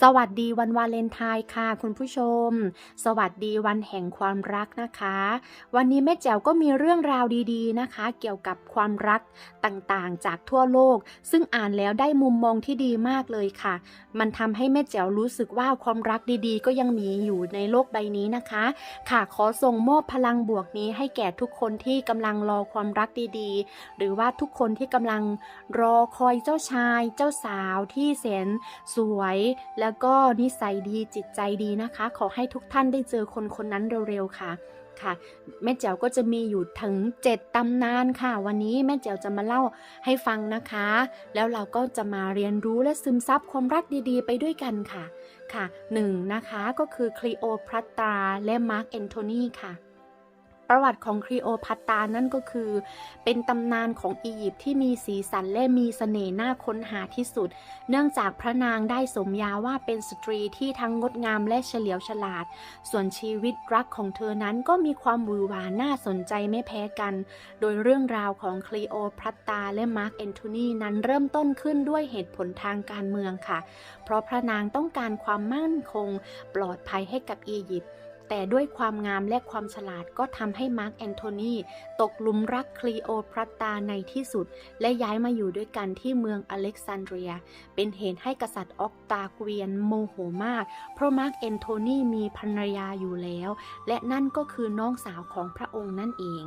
สวัสดีวันวาเลนไทน์ค่ะ คุณผู้ชม สวัสดีวันแห่งความรักนะคะ วันนี้แม่แจ๋วก็มีเรื่องราวดีๆนะคะ เกี่ยวกับความรักต่างๆ จากทั่วโลก ซึ่งอ่านแล้วได้มุมมองที่ดีมากเลยค่ะ มันทำให้แม่แจ๋วรู้สึกว่าความรักดีๆ ก็ยังมีอยู่ในโลกใบนี้นะคะ ค่ะขอส่งมอบพลังบวกนี้ให้แก่ทุกคนที่กำลังรอความรักดีๆ หรือว่าทุกคนที่กำลังรอคอยเจ้าชาย เจ้าสาวที่แสนสวยแล้วก็นิสัยดีจิตใจดีนะคะ ขอให้ทุกท่านได้เจอคนคนนั้นเร็วๆค่ะค่ะ แม่แจ๋วก็จะมีอยู่ถึง 7ตำนานค่ะ วันนี้แม่แจ๋วจะมาเล่าให้ฟังนะคะ แล้วเราก็จะมาเรียนรู้และซึมซับความรักดีๆ ไปด้วยกันค่ะค่ะหนึ่งนะคะก็คือคลีโอพัตราและมาร์กแอนโทนีค่ะ ประวัติของคลีโอพัตรานั่นก็คือ เป็นตำนานของอียิปต์ที่มีสีสันและมีเสน่ห์น่าค้นหาที่สุด เนื่องจากพระนางได้สมญาว่าเป็นสตรีที่ทั้งงดงามและเฉลียวฉลาด ส่วนชีวิตรักของเธอนั้นก็มีความหวือหวาน่าสนใจไม่แพ้กัน โดยเรื่องราวของคลีโอพัตราและมาร์กแอนโทนีนั้นเริ่มต้นขึ้นด้วยเหตุผลทางการเมืองค่ะ เพราะพระนางต้องการความมั่นคง ปลอดภัยให้กับอียิปต์ แต่ด้วยความงามและความฉลาดก็ทำให้มาร์กแอนโทนีตกหลุมรักคลีโอพัตาในที่สุด และย้ายมาอยู่ด้วยกันที่เมืองอเล็กซานเดรีย เป็นเหตุให้กษัตริย์ออกตาเกวียนโมโหมาก เพราะมาร์กแอนโทนีมีภรรยาอยู่แล้ว และนั่นก็คือน้องสาวของพระองค์นั่นเอง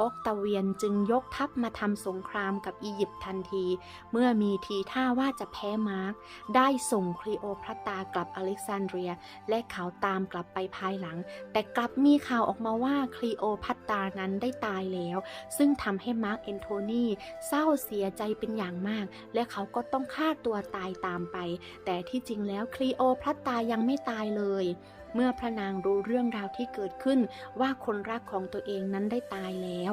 ออกตาเวียนจึงยกทัพมาทำสงครามกับอียิปต์ทันที เมื่อมีทีท่าว่าจะแพ้มาร์กได้ส่งคลีโอพัตรากลับอเล็กซานเดรีย และเขาตามกลับไปภายหลัง แต่กลับมีข่าวออกมาว่าคลีโอพัตรานั้นได้ตายแล้ว ซึ่งทำให้มาร์กแอนโทนีเศร้าเสียใจเป็นอย่างมาก และเขาก็ต้องฆ่าตัวตายตามไป แต่ที่จริงแล้วคลีโอพัตรายังไม่ตายเลย เมื่อพระนางรู้เรื่องราวที่เกิดขึ้นว่าคนรักของตัวเองนั้นได้ตายแล้ว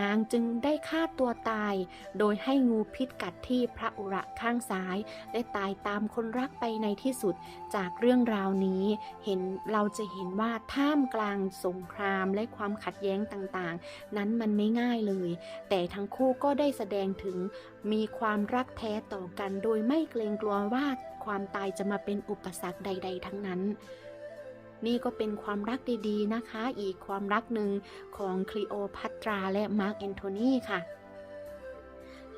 นางจึงได้ฆ่าตัวตาย โดยให้งูพิษกัดที่พระอุระข้างซ้ายและตายตามคนรักไปในที่สุด จากเรื่องราวนี้เห็นเราจะเห็นว่าท่ามกลางสงครามและความขัดแย้งต่างๆ นั้นมันไม่ง่ายเลย แต่ทั้งคู่ก็ได้แสดงถึงมีความรักแท้ต่อกัน โดยไม่เกรงกลัวว่าความตายจะมาเป็นอุปสรรคใด ๆ ทั้งนั้น นี่ก็เป็นความรักดีๆนะคะ อีกความรักหนึ่งของคลีโอพัตราและมาร์กแอนโทนีค่ะ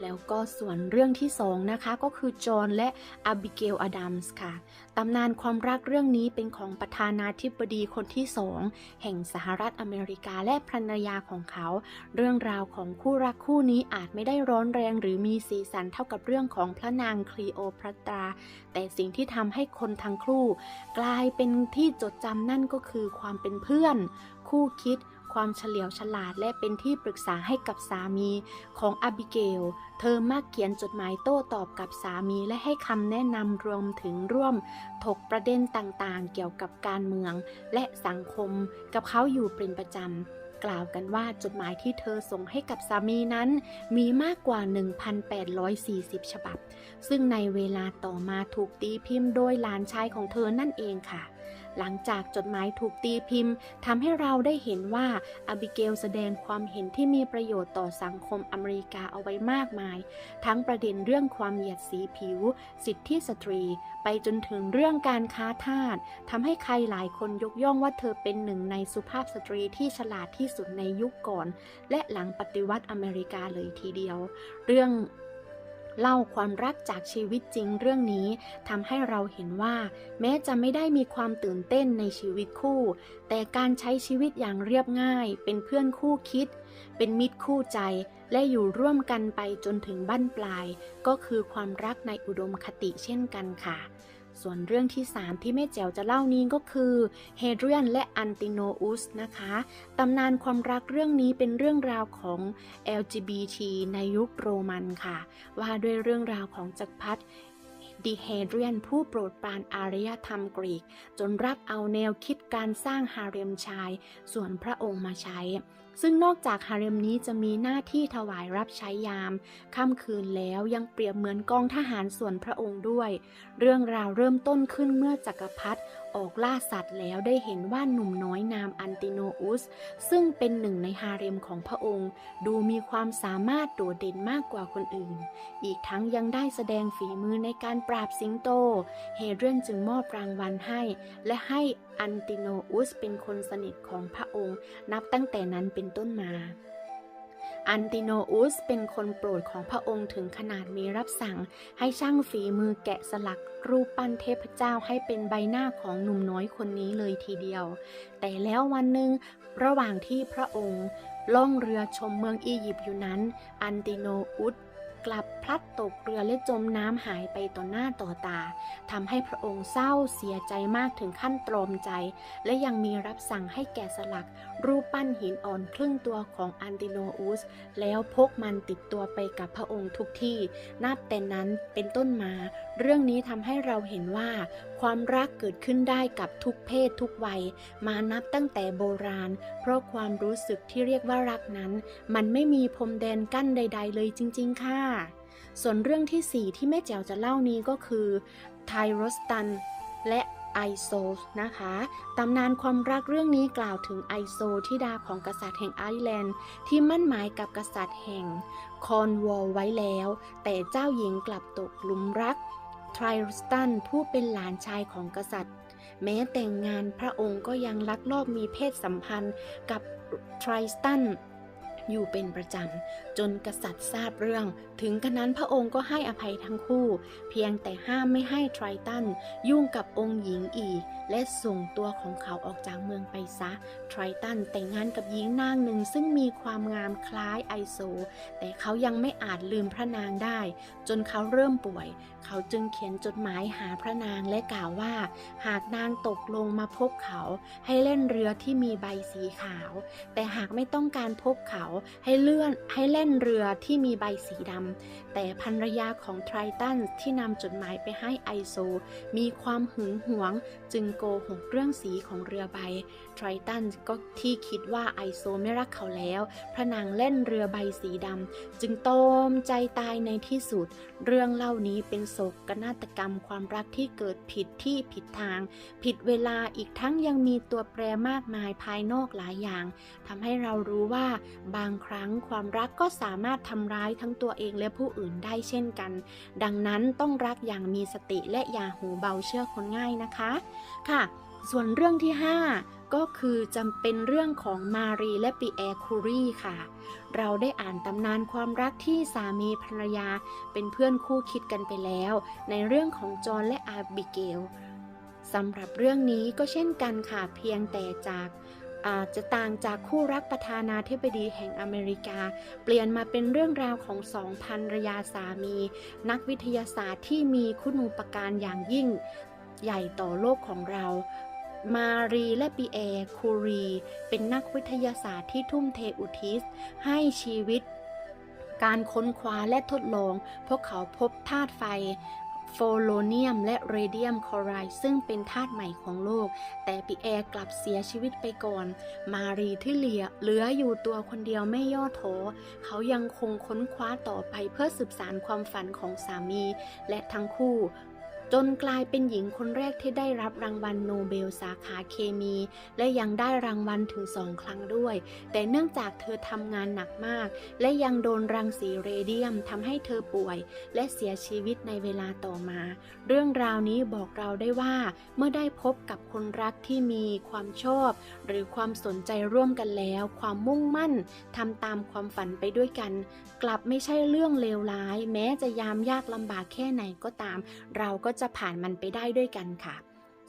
แล้วก็ส่วนเรื่องที่สองนะคะก็คือจอห์นและอาบิเกลอดัมส์ค่ะตำนานความรักเรื่องนี้เป็นของประธานาธิบดีคนที่สองแห่งสหรัฐอเมริกาและภรรยาของเขา เรื่องราวของคู่รักคู่นี้อาจไม่ได้ร้อนแรงหรือมีสีสันเท่ากับเรื่องของพระนางคลีโอพัตรา แต่สิ่งที่ทำให้คนทั้งคู่ กลายเป็นที่จดจำนั่นก็คือความเป็นเพื่อน คู่คิด ความเฉลียวฉลาดและเป็นที่ปรึกษาให้กับสามีของอาบิเกล เธอมักเขียนจดหมายโต้ตอบกับสามีและให้คำแนะนำรวมถึงร่วม ถกประเด็นต่างๆ เกี่ยวกับการเมืองและสังคมกับเขาอยู่เป็นประจำกล่าวกันว่าจดหมายที่เธอส่งให้กับสามีนั้น มีมากกว่า 1,840 ฉบับ ซึ่งในเวลาต่อมาถูกตีพิมพ์โดยหลานชายของเธอนั่นเองค่ะ หลังจากจดหมายถูกตีพิมพ์ทำให้เราได้เห็นว่าอาบิเกลแสดงความเห็นที่มีประโยชน์ต่อสังคมอเมริกาเอาไว้มากมาย ทั้งประเด็นเรื่องความเหยียดสีผิว สิทธิสตรี ไปจนถึงเรื่องการค้าทาสทำให้ใครหลายคนยกย่องว่าเธอเป็นหนึ่งในสุภาพสตรีที่ฉลาดที่สุดในยุคก่อน และหลังปฏิวัติอเมริกาเลยทีเดียว เรื่อง เล่าความรักจากชีวิตจริงเรื่องนี้ทำให้เราเห็นว่า แม้จะไม่ได้มีความตื่นเต้นในชีวิตคู่ แต่การใช้ชีวิตอย่างเรียบง่าย เป็นเพื่อนคู่คิด เป็นมิตรคู่ใจ และอยู่ร่วมกันไปจนถึงบั้นปลาย ก็คือความรักในอุดมคติเช่นกันค่ะ ส่วนเรื่องที่ 3 ที่แม่แจ๋วจะเล่านี้ก็คือเฮเดรียนและอันติโนอุสนะคะ ตำนานความรักเรื่องนี้เป็นเรื่องราวของ LGBT ในยุคโรมันค่ะ ว่าด้วยเรื่องราวของจักรพรรดิดิเฮเดรียนผู้โปรดปรานอารยธรรมกรีก จนรับเอาแนวคิดการสร้างฮาเร็มชาย ส่วนพระองค์มาใช้ ซึ่งนอกจากฮาเร็มนี้จะมีหน้าที่ถวายรับใช้ยาม ค่ำคืนแล้วยังเปรียบเหมือนกองทหารส่วนพระองค์ด้วย เรื่องราวเริ่มต้นขึ้นเมื่อจักรพรรดิออกล่าสัตว์แล้วได้เห็นว่าหนุ่มน้อยนามอันติโนอุส ซึ่งเป็นหนึ่งในฮาเร็มของพระองค์ ดูมีความสามารถโดดเด่นมากกว่าคนอื่น อีกทั้งยังได้แสดงฝีมือในการปราบสิงโต เฮเดรนจึงมอบรางวัลให้ และให้ อันติโนอุสเป็นคนสนิทของพระองค์นับตั้งแต่นั้นเป็นต้นมา อันติโนอุสเป็นคนโปรดของพระองค์ถึงขนาดมีรับสั่ง ให้ช่างฝีมือแกะสลักรูปปั้นเทพเจ้าให้เป็นใบหน้าของหนุ่มน้อยคนนี้เลยทีเดียว แต่แล้ววันหนึ่งระหว่างที่พระองค์ล่องเรือชมเมืองอียิปต์อยู่นั้น อันติโนอุส กลับพลัดตกเรือและจมน้ำหายไปต่อหน้าต่อตาทำให้พระองค์เศร้าเสียใจมากถึงขั้นตรอมใจ และยังมีรับสั่งให้แกะสลัก รูปปั้นหินอ่อนครึ่งตัวของอันติโนอุส แล้วพกมันติดตัวไปกับพระองค์ทุกที่ นับแต่นั้นเป็นต้นมา เรื่องนี้ทำให้เราเห็นว่า ความรักเกิดขึ้นได้กับทุกเพศทุกวัย มานับตั้งแต่โบราณ เพราะความรู้สึกที่เรียกว่ารักนั้น มันไม่มีพรมแดนกั้นใด ๆ เลยจริง ๆ ค่ะ ส่วนเรื่องที่ 4 ที่แม่แจ๋วจะเล่านี้ก็คือไทโรสตันและไอโซนะคะ ตำนานความรักเรื่องนี้กล่าวถึงไอโซธิดาของกษัตริย์แห่งไอร์แลนด์ ที่มั่นหมายกับกษัตริย์แห่งคอนวอลไว้แล้ว แต่เจ้าหญิงกลับตกหลุมรัก ทรสตันผู้เป็นหลานชายของกษัตริย์ แม้แต่งงานพระองค์ก็ยังลักลอบมีเพศสัมพันธ์กับไทรสตัน อยู่เป็นประจำ จนกษัตริย์ทราบเรื่อง ถึงกระนั้นพระองค์ก็ให้อภัยทั้งคู่ เพียงแต่ห้ามไม่ให้ไทรตันยุ่งกับองค์หญิงอีก และส่งตัวของเขาออกจากเมืองไปซะ ไทรตันแต่งงานกับหญิงนางหนึ่งซึ่งมีความงามคล้ายไอโซ แต่เขายังไม่อาจลืมพระนางได้ จนเขาเริ่มป่วย เขาจึงเขียนจดหมายหาพระนางและกล่าวว่า หากนางตกลงมาพบเขาให้เล่นเรือที่มีใบสีขาว แต่หากไม่ต้องการพบเขาให้เลื่อนให้เล่นเรือที่มีใบสีดำ แต่ภรรยาของไทรตันที่นำจดหมายไปให้ไอโซ มีความหึงหวง จึงโกหกเรื่องสีของเรือใบ ไทรตันก็ที่คิดว่าไอโซไม่รักเขาแล้ว พระนางเล่นเรือใบสีดำ จึงโตอมใจตายในที่สุด เรื่องเล่านี้เป็นโศกนาฏกรรมความรักที่เกิดผิดที่ผิดทาง ผิดเวลาอีกทั้งยังมีตัวแปรมากมายภายนอกหลายอย่างทำให้เรารู้ว่าบางางครั้งความรักก็สามารถทำร้ายทั้งตัวเองและผู้อื่นได้เช่นกัน ดังนั้นต้องรักอย่างมีสติและอย่าหูเบาเชื่อคนง่ายนะคะ ค่ะ ส่วนเรื่องที่ 5 ก็คือจำเป็นเรื่องของมารีและปีแอร์คูรีค่ะ เราได้อ่านตำนานความรักที่สามีภรรยาเป็นเพื่อนคู่คิดกันไปแล้ว ในเรื่องของจอห์นและอาบิเกลสำหรับเรื่องนี้ก็เช่นกันค่ะเพียงแต่จาก อาจจะต่างจากคู่รักประธานาธิบดีแห่งอเมริกา เปลี่ยนมาเป็นเรื่องราวของสองพันรยาสามี นักวิทยาศาสตร์ที่มีคุณูปการอย่างยิ่ง ใหญ่ต่อโลกของเรามารีและปีแอร์คูรี เป็นนักวิทยาศาสตร์ที่ทุ่มเทอุทิศให้ชีวิต การค้นคว้าและทดลอง พวกเขาพบธาตุไฟ โฟโลเนียม และเรเดียมคลอไรด์ซึ่งเป็นธาตุใหม่ของโลก แต่ปีแอร์กลับเสียชีวิตไปก่อน มารีที่เหลือเหลืออยู่ตัวคนเดียวไม่ย่อท้อเขายังคงค้นคว้าต่อไปเพื่อสืบสานความฝันของสามี และทั้งคู่ จนกลายเป็นหญิงคนแรกที่ได้รับรางวัลโนเบลสาขาเคมี และยังได้รางวัลถึงสองครั้งด้วย แต่เนื่องจากเธอทำงานหนักมาก และยังโดนรังสีเรเดียมทำให้เธอป่วย และเสียชีวิตในเวลาต่อมา เรื่องราวนี้บอกเราได้ว่า เมื่อได้พบกับคนรักที่มีความชอบ หรือความสนใจร่วมกันแล้ว ความมุ่งมั่นทำตามความฝันไปด้วยกัน กลับไม่ใช่เรื่องเลวร้าย แม้จะยามยากลำบากแค่ไหนก็ตาม เราก็จะผ่านมันไปได้ด้วยกันค่ะ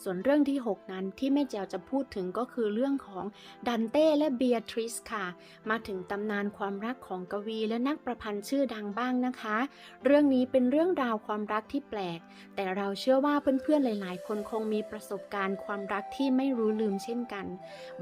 ส่วนเรื่องที่ 6 นั้นที่แม่แจวจะพูดถึงก็คือเรื่องของดันเต้และเบียทริสค่ะ มาถึงตำนานความรักของกวีและนักประพันธ์ชื่อดังบ้างนะคะ เรื่องนี้เป็นเรื่องราวความรักที่แปลก แต่เราเชื่อว่าเพื่อนๆหลาย ๆ คนคงมีประสบการณ์ความรักที่ไม่รู้ลืมเช่นกัน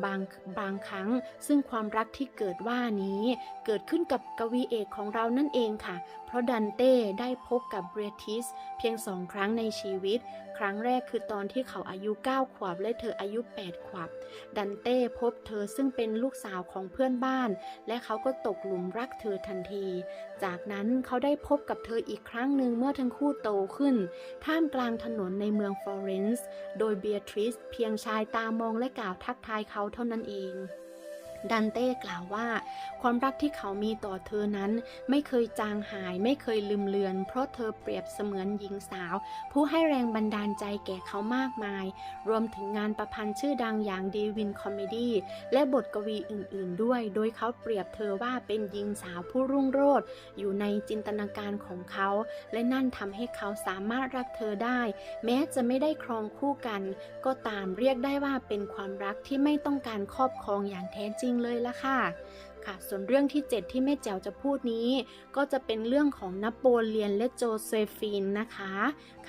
บางบางครั้งซึ่งความรักที่เกิดว่านี้ เกิดขึ้นกับกวีเอกของเรานั่นเองค่ะ เพราะดันเต้ได้พบกับเบรทิสเพียงสองครั้งในชีวิต ครั้งแรกคือตอนที่เขาอายุ 9 ขวบและเธออายุ 8 ขวบ ดันเต้พบเธอซึ่งเป็นลูกสาวของเพื่อนบ้าน และเขาก็ตกหลุมรักเธอทันที จากนั้นเขาได้พบกับเธออีกครั้งหนึ่งเมื่อทั้งคู่โตขึ้น ท่ามกลางถนนในเมืองฟลอเรนซ์ โดยเบียทริสเพียงชายตามองและกล่าวทักทายเขาเท่านั้นเอง ดันเต้กล่าวว่า ความรักที่เขามีต่อเธอนั้น ไม่เคยจางหายไม่เคยลืมเลือน เพราะเธอเปรียบเสมือนหญิงสาว ผู้ให้แรงบันดาลใจแก่เขามากมาย รวมถึงงานประพันธ์ชื่อดังอย่างดีวินคอมเมดี้และบทกวีอื่นๆด้วย โดยเขาเปรียบเธอว่าเป็นหญิงสาวผู้รุ่งโรจน์อยู่ในจินตนาการของเขา และนั่นทำให้เขาสามารถรักเธอได้ แม้จะไม่ได้ครองคู่กัน ก็ตามเรียกได้ว่าเป็นความรักที่ไม่ต้องการครอบครองอย่างแท้จริงเลยละค่ะค่ะ ส่วนเรื่องที่ 7 ที่แม่แจ๋วจะพูดนี้ ก็จะเป็นเรื่องของนโปเลียนและโจเซฟีนนะคะ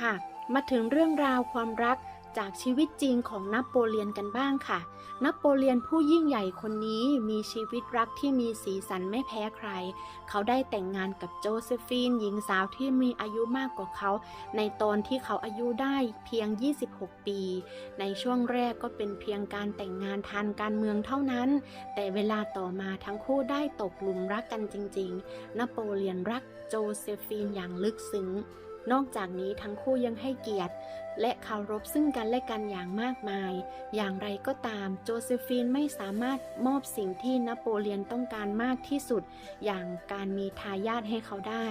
ค่ะ มาถึงเรื่องราวความรัก จากชีวิตจริงของนโปเลียนกันบ้างค่ะ นโปเลียนผู้ยิ่งใหญ่คนนี้มีชีวิตรักที่มีสีสันไม่แพ้ใคร เขาได้แต่งงานกับโจเซฟีนหญิงสาวที่มีอายุมากกว่าเขา ในตอนที่เขาอายุได้เพียง 26 ปี ในช่วงแรกก็เป็นเพียงการแต่งงานทานการเมืองเท่านั้น แต่เวลาต่อมาทั้งคู่ได้ตกหลุมรักกันจริงๆ นโปเลียนรักโจเซฟีนอย่างลึกซึ้ง นอกจากนี้ทั้งคู่ยังให้เกียรติ และเคารพซึ่งกันและกันอย่างมากมาย อย่างไรก็ตามโจเซฟีนไม่สามารถมอบสิ่งที่นโปเลียนต้องการมากที่สุด อย่างการมีทายาทให้เขาได้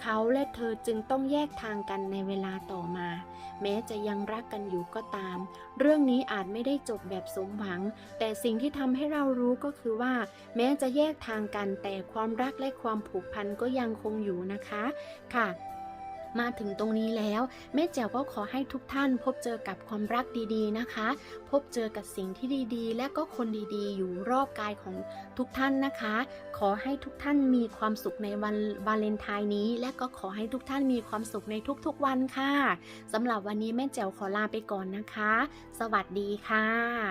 เขาและเธอจึงต้องแยกทางกันในเวลาต่อมา แม้จะยังรักกันอยู่ก็ตาม เรื่องนี้อาจไม่ได้จบแบบสมหวัง แต่สิ่งที่ทำให้เรารู้ก็คือว่า แม้จะแยกทางกันแต่ความรักและความผูกพันก็ยังคงอยู่นะคะ ค่ะ มาถึงตรงนี้แล้ว แม่แจ๋วก็ขอให้ทุกท่านพบเจอกับความรักดีๆนะคะ พบเจอกับสิ่งที่ดีๆ และก็คนดีๆ อยู่รอบกายของทุกท่านนะคะ ขอให้ทุกท่านมีความสุขในวันวาเลนไทน์นี้ และก็ขอให้ทุกท่านมีความสุขในทุกๆวันค่ะสำหรับวันนี้แม่แจ๋วขอลาไปก่อนนะคะ สวัสดีค่ะ